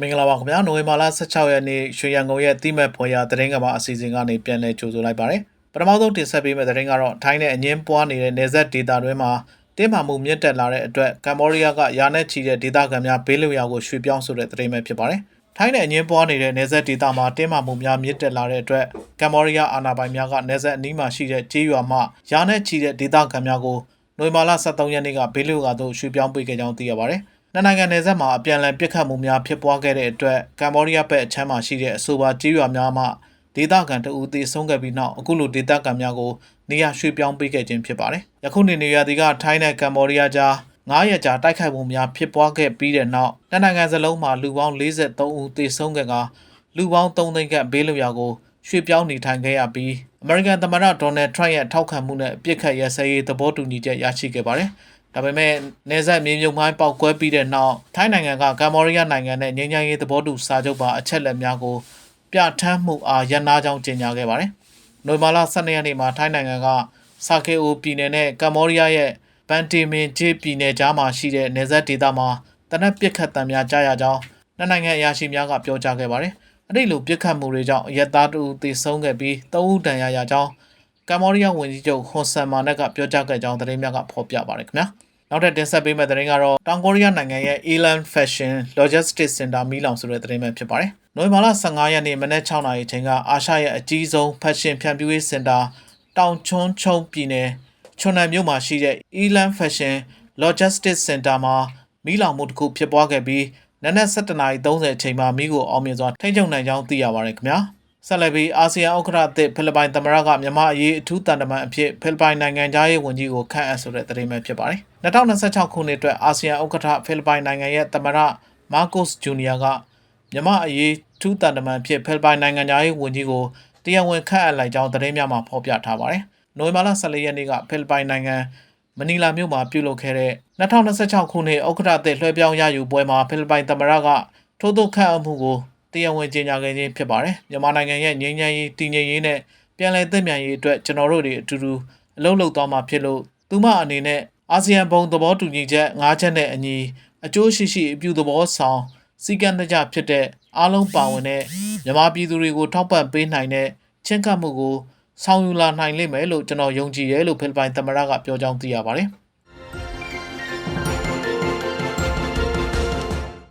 မင်္ဂလာပါခင်ဗျာနိုဝင်ဘာလ16ရက်နေ့ရွှေရန်ကုန်ရဲ့တိမဲ့ဖွယ်ရာသတင်းကမအစီအစဉ်ကနေပြန်လည်ကြိုဆိုလိုက်ပါတယ်ပထမဆုံးတင်ဆက်ပေးမယ့်သတင်းကတော့ထိုင်းနဲ့အငင်းပွားနေတဲ့နေဆက်ဒေတာတွင်းမှာတင်းမာမှုမြင့်တက်လာတဲ့အတွက်ကမ်ဘောဒီးယားကယာနဲ့ချီတဲ့ဒေသခံများဘေးလွတ်ရာကိုရွှေ့ပြောင်းဆိုတဲ့သတင်းပဲဖြစ်ပါတယ်ထိုင်းနဲ့အငင်းပွားနေတဲ့နေဆက်ဒေတာမှာတင်းမာမှုများမြင့်တက်လာတဲ့အတွက်ကမ်ဘောဒီးယားအာဏာပိုင်များကနေဆက်အနီးမှာရှိတဲ့ကြေးရွာမှယာနဲ့ချီတဲ့ဒေသခံများကိုနိုဝင်ဘာလ23ရက်နေ့ကဘေးလွတ်ရာသို့ရွှေ့ပြောင်းပေးခဲ့ကြောင်းသိရပါတယ်။ နှစ်နိုင်ငံနယ်စပ်မှာအပြန်အလှန်ပစ်ခတ်မှုများဖြစ်ပွားခဲ့တဲ့အတွက်ကမ်ဘောဒီးယားဘက်အချမ်းမှာရှိတဲ့အဆိုပါကြေးရွာများမှဒေသခံတအူသေဆုံးခဲ့ပြီးနောက်အခုလိုဒေသခံများကိုနေရာရွှေ့ပြောင်းပေးခဲ့ခြင်းဖြစ်ပါတယ်။ယခုနေ့နေရာဒီကထိုင်းနဲ့ကမ်ဘောဒီးယားကြား9ရက်ကြာတိုက်ခိုက်မှုများဖြစ်ပွားခဲ့ပြီးတဲ့နောက်နှစ်နိုင်ငံစလုံးမှာလူပေါင်း43ဦးသေဆုံးခဲ့ကလူပေါင်း3သိန်းခန့်ဘေးလွတ်ရာကိုရွှေ့ပြောင်းနေထိုင်ခဲ့ရပြီးအမေရိကန်သမ္မတဒေါ်နယ်ထရန့်ရဲ့ထောက်ခံမှုနဲ့အပြစ်ခတ်ရစရေးသဘောတူညီချက်ရရှိခဲ့ပါတယ်။ ဒါပေမဲ့နေဆက်မြေမြုပ်မိုင်းပေါက်ကွဲပြီးတဲ့နောက်ထိုင်းနိုင်ငံကကမ်ဘောဒီးယားနိုင်ငံနဲ့ငြိမ်းချမ်းရေးသဘောတူစာချုပ်ပါအချက်လက်များကိုပြဋ္ဌာန်းမှုအားရန်နာကြောင်းကြေညာခဲ့ပါတယ်။နိုဝင်ဘာလ12ရက်နေ့မှာထိုင်းနိုင်ငံကစာကေအိုပြည်နယ်နဲ့ကမ်ဘောဒီးယားရဲ့ပန်တီမင်ဂျေပြည်နယ်ကြားမှာရှိတဲ့နေဆက်ဒေသမှာတနက်ပစ်ခတ်တံများကြားရကြောင်းနှစ်နိုင်ငံအရာရှိများကပြောကြားခဲ့ပါတယ်။အဲ့ဒီလိုပြစ်ခတ်မှုတွေကြောင့်အရက်သားတူသေဆုံးခဲ့ပြီး၃ဦးဒဏ်ရာရကြောင်း ကမ်ဘောဒီးယားဝန်ကြီးချုပ်ဟွန်ဆန်မာနက်ကပြောကြားခဲ့ကြောင်းသတင်းများကဖော်ပြပါတယ်ခင်ဗျာနောက်ထပ်တင်ဆက်ပေးမယ့်သတင်းကတော့တောင်ကိုရီးယားနိုင်ငံရဲ့ Elan Fashion Logistics Center မီးလောင်ဆိုတဲ့သတင်းပဲဖြစ်ပါတယ်နိုဝင်ဘာလ15ရက်နေ့မနက်6:00နာရီချိန်ကအာရှရဲ့အကြီးဆုံး fashion ဖြန့်ဖြူးရေးစင်တာတောင်ချွန်းချုံပြည်နယ်ချွန်နန်မြို့မှာရှိတဲ့ Elan Fashion Logistics Center မှာမီးလောင်မှုတစ်ခုဖြစ်ပွားခဲ့ပြီးနနက်7:30အချိန်မှာမီးကိုအောင်မြင်စွာထိန်းချုပ်နိုင်ကြောင်းသိရပါတယ်ခင်ဗျာ ဆက်လက်ပြီးအာဆီယံဥက္ကဋ္ဌအသစ်ဖိလစ်ပိုင်သမ္မတကမြန်မာအရေးအထူးတန်တမန်အဖြစ်ဖိလစ်ပိုင်နိုင်ငံသားရေးဝန်ကြီးကိုခန့်အပ်ဆိုတဲ့သတင်းပဲဖြစ်ပါတယ်2026ခုနှစ်အတွက်အာဆီယံဥက္ကဋ္ဌဖိလစ်ပိုင်နိုင်ငံရဲ့သမ္မတမာကိုစ်ဂျူနီယာကမြန်မာအရေးထူးတန်တမန်ဖြစ်ဖိလစ်ပိုင်နိုင်ငံသားရေးဝန်ကြီးကိုတရားဝင်ခန့်အပ်လိုက်ကြောင်းသတင်းများမှာဖော်ပြထားပါတယ်နိုဝင်ဘာလ14ရက်နေ့ကဖိလစ်ပိုင်နိုင်ငံမနီလာမြို့မှာပြုလုပ်ခဲ့တဲ့2026ခုနှစ်ဥက္ကဋ္ဌအသစ်လွှဲပြောင်းရယူပွဲမှာဖိလစ်ပိုင်သမ္မတကထိုးထုတ်ခန့်အပ်မှုကို တရားဝင်ကြေညာခဲ့ခြင်းဖြစ်ပါတယ်မြန်မာနိုင်ငံရဲ့ငြိမ်းချမ်းရေးတည်ငြိမ်ရေးနဲ့ပြန်လည်သင့်မြတ်ရေးအတွက်ကျွန်တော်တို့တွေအတူတူအလုပ်လုပ်သွားမှာဖြစ်လို့သူမအနေနဲ့အာဆီယံဘုံသဘောတူညီချက်၅ချက်နဲ့အညီအကျိုးရှိရှိအပြုသဘောဆောင်စီကံတကြဖြစ်တဲ့အားလုံးပါဝင်တဲ့မြန်မာပြည်သူတွေကိုထောက်ပံ့ပေးနိုင်တဲ့ချင်းကပ်မှုကိုဆောင်ယူလာနိုင်လိမ့်မယ်လို့ကျွန်တော်ယုံကြည်ရဲလို့ဖိလစ်ပိုင်သမ္မတကပြောကြောင်းသိရပါတယ်။